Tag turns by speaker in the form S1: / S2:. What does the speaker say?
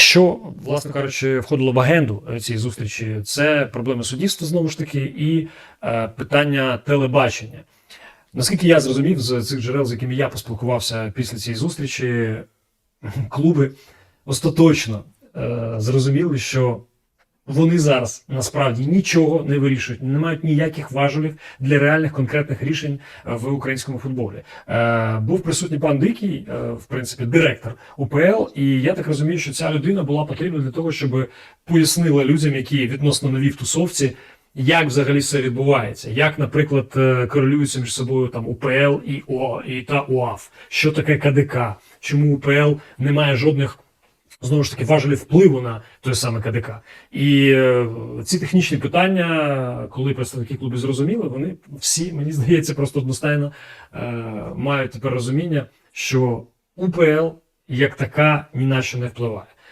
S1: Що, власне кажучи, входило в агенду е, цієї зустрічі, це проблеми суддівства знову ж таки, і е, питання телебачення. Наскільки я зрозумів з цих джерел, з якими я поспілкувався після цієї зустрічі, клуби остаточно е, зрозуміли, що вони зараз насправді нічого не вирішують, не мають ніяких важелів для реальних конкретних рішень е, в українському футболі. Е, був присутній пан Дикий, е, в принципі, директор УПЛ, і я так розумію, що ця людина була потрібна для того, щоб пояснила людям, які відносно нові в тусовці. Як взагалі все відбувається? Як, наприклад, е, корелюються між собою там УПЛ і ОА і та УАФ? Що таке КДК? Чому УПЛ не має жодних знову ж таки важелі впливу на той саме КДК? І е, ці технічні питання, коли представники клубу зрозуміли, вони всі, мені здається, просто одностайно е, мають тепер розуміння, що УПЛ як така ні на що не впливає.